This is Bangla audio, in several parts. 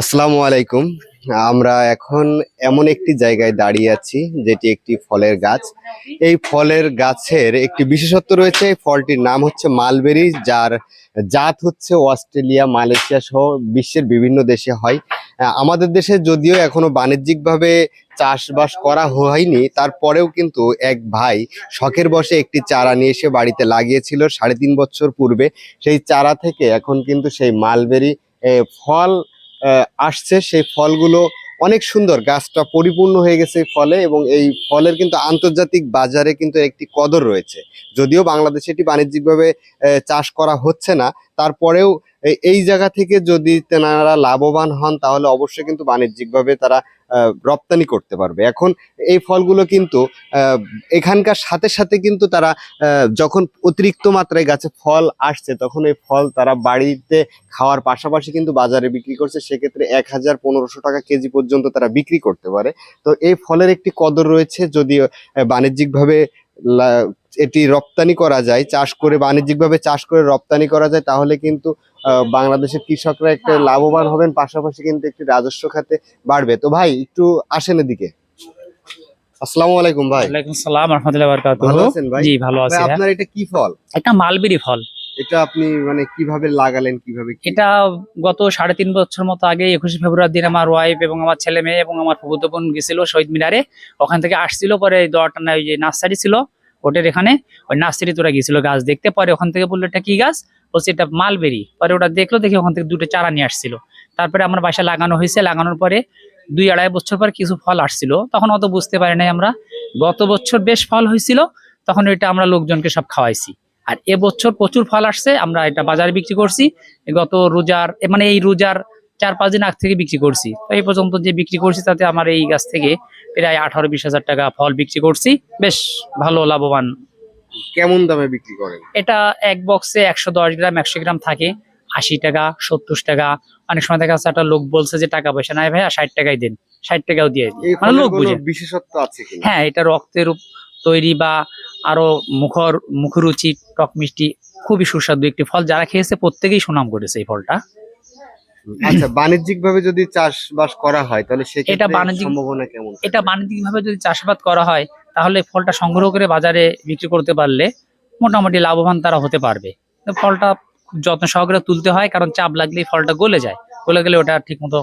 আসসালামু আলাইকুম। আমরা এখন এমন একটি জায়গায় দাঁড়িয়ে আছি, যেটি একটি ফলের গাছ। এই ফলের গাছের একটি বিশেষত্ব রয়েছে, এই ফলটির নাম হচ্ছে মালবেরি, যার জাত হচ্ছে অস্ট্রেলিয়া, মালয়েশিয়া সহ বিশ্বের বিভিন্ন দেশে হয়। আমাদের দেশে যদিও এখনও বাণিজ্যিকভাবে চাষবাস করা হয়নি, তারপরেও কিন্তু এক ভাই শখের বসে একটি চারা নিয়ে এসে বাড়িতে লাগিয়েছিল সাড়ে তিন বছর পূর্বে। সেই চারা থেকে এখন কিন্তু সেই মালবেরি ফল আসছে, সেই ফলগুলো অনেক সুন্দর। গাছটা পরিপূর্ণ হয়ে গেছে ফলে এবং এই ফলের কিন্তু আন্তর্জাতিক বাজারে কিন্তু একটি কদর রয়েছে। যদিও বাংলাদেশে এটি বাণিজ্যিকভাবে চাষ করা হচ্ছে না তারপরেও এই জায়গা থেকে যদি তেনারা লাভবান হন, তাহলে অবশ্যই কিন্তু বাণিজ্যিকভাবে তারা রপ্তানি করতে পারবে। এখন এই ফলগুলো কিন্তু এখানকার সাথে সাথে কিন্তু তারা যখন অতিরিক্ত মাত্রায় গাছে ফল আসছে, তখন এই ফল তারা বাড়িতে খাওয়ার পাশাপাশি কিন্তু বাজারে বিক্রি করছে। সেক্ষেত্রে এক হাজার পনেরোশো টাকা কেজি পর্যন্ত তারা বিক্রি করতে পারে। তো এই ফলের একটি কদর রয়েছে, যদিও বাণিজ্যিকভাবে এটি রপ্তানি করা যায় চাষ করে বাণিজ্যিকভাবে চাষ করে রপ্তানি করা যায় তাহলে কিন্তু আহ, বাংলাদেশের কৃষকরা একটা লাভবান হবেন পাশাপাশি কিন্তু একটি রাজস্ব খাতে বাড়বে। তো ভাই একটু আসেন এদিকে। আসসালামু আলাইকুম ভাই। ওয়ালাইকুম সালাম রহমতুল্লাহ বারকাতুহু। ভালো আছেন ভাই? জি ভালো আছি হ্যাঁ। আপনার এটা কি ফল? একটা মালবেরি ফল। এটা আপনি মানে কীভাবে লাগালেন কীভাবে এটা গত সাড়ে তিন বছর মতো আগে একুশে ফেব্রুয়ারি দিন আমার ওয়াইফ এবং আমার ছেলে মেয়ে এবং আমার ফুফুতো বোন গেছিল শহীদ মিনারে। ওখান থেকে আসছিল পরে এই দোয়াটানা ওই যে নার্সারি ছিল। ওটের এখানে ওই নার্সারি তোরা গিয়েছিল গাছ দেখতে, পরে ওখান থেকে বলল, এটা কি গাছ? বলছে, এটা মালবেরি। পরে ওটা দেখল, দেখে ওখান থেকে দুটো চারা নিয়ে আসছিল। তারপরে আমার বাসায় লাগানো হয়েছে। লাগানোর পরে দুই আড়াই বছর পর কিছু ফল আসছিল। তখন অত বুঝতে পারি নাই আমরা। গত বছর বেশ ফল হয়েছিল, তখন এটা আমরা লোকজনকে সব খাওয়াইছি। আর এবছর প্রচুর ফল আসছে, আমরা এটা বাজারে বিক্রি করছি। গত রোজার মানে এই রোজার চার পাঁচ দিন আগ থেকে বিক্রি করছি। তো এই পর্যন্ত যে বিক্রি করছি তাতে আমার এই গাছ থেকে প্রায় আঠারো বিশ হাজার টাকা ফল বিক্রি করছি। বেশ ভালো লাভবান। কেমন দামে বিক্রি করেন? এটা এক বক্সে একশো দশ গ্রাম একশো গ্রাম থাকে। আশি টাকা সত্তর টাকা। অনেক সময় দেখা যাচ্ছে একটা লোক বলছে যে টাকা পয়সা নাই ভাইয়া ষাট টাকাই দিন। ষাট টাকাও দিয়ে এই মানে লোক বুঝে। বিশেষত্ব আছে হ্যাঁ এটা রক্তের তৈরি বা আরও মুখর মুখরুচি টক মিষ্টি খুবই সুস্বাদু একটি ফল। যারা খেয়েছে প্রত্যেকেই সুনাম করেছে এই ফলটা। আচ্ছা বাণিজ্যিক ভাবে যদি চাষবাস করা হয় তাহলে এটা বাণিজ্যিক- সম্ভাবনা কেমন? এটা বাণিজ্যিকভাবে যদি চাষাবাদ করা হয় তাহলে ফলটা সংগ্রহ করে বাজারে বিক্রি করতে পারলে মোটামুটি লাভবান তারা হতে পারবে। ফলটা যত্ন সহকারে তুলতে হয় কারণ চাপ লাগলেই ফলটা গলে যায়। গলে গেলে ওটা ঠিক মতো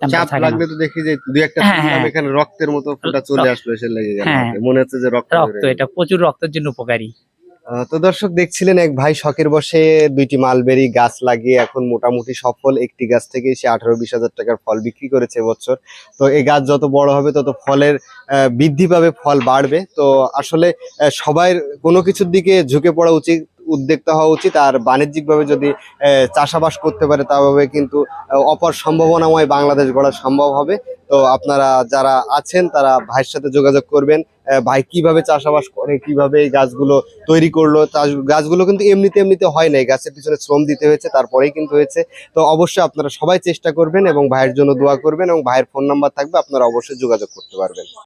চাপ লাগলে তো দেখি যে দুই একটা হ্যাঁ, হ্যাঁ। এখানে রক্তের মতো ফুটা চলে আসলো এসে লেগে গেল। হ্যাঁ। মনে হচ্ছে যে রক্ত রক্ত এটা প্রচুর রক্তের জন্য উপকারী। তো দর্শক, দেখছিলেন এক ভাই শখের বসে দুইটি মালবেরি গাছ লাগিয়ে এখন মোটামুটি সফল। একটি গাছ থেকে সে আঠারো বিশ হাজার টাকার ফল বিক্রি করেছে এবছর। তো এই গাছ যত বড় হবে, তত ফলের বৃদ্ধি পাবে, ফল বাড়বে। তো আসলে সবাই কোনো কিছুর দিকে ঝুঁকে পড়া উচিত, উদ্যোক্তা হওয়া উচিত। আর বাণিজ্যিকভাবে যদি চাষাবাস করতে পারে, তাভাবে কিন্তু অপার সম্ভাবনাময় বাংলাদেশ গড়া সম্ভব হবে। তো আপনারা যারা আছেন, তারা ভাইয়ের সাথে যোগাযোগ করবেন। ভাই কীভাবে চাষাবাস করে, কীভাবে এই গাছগুলো তৈরি করল গাছগুলো কিন্তু এমনিতে এমনিতে হয় নাই। গাছের পিছনে শ্রম দিতে হয়েছে, তারপরেই কিন্তু হয়েছে। তো অবশ্যই আপনারা সবাই চেষ্টা করবেন এবং ভাইয়ের জন্য দোয়া করবেন এবং ভাইয়ের ফোন নাম্বার থাকবে, আপনারা অবশ্যই যোগাযোগ করতে পারবেন।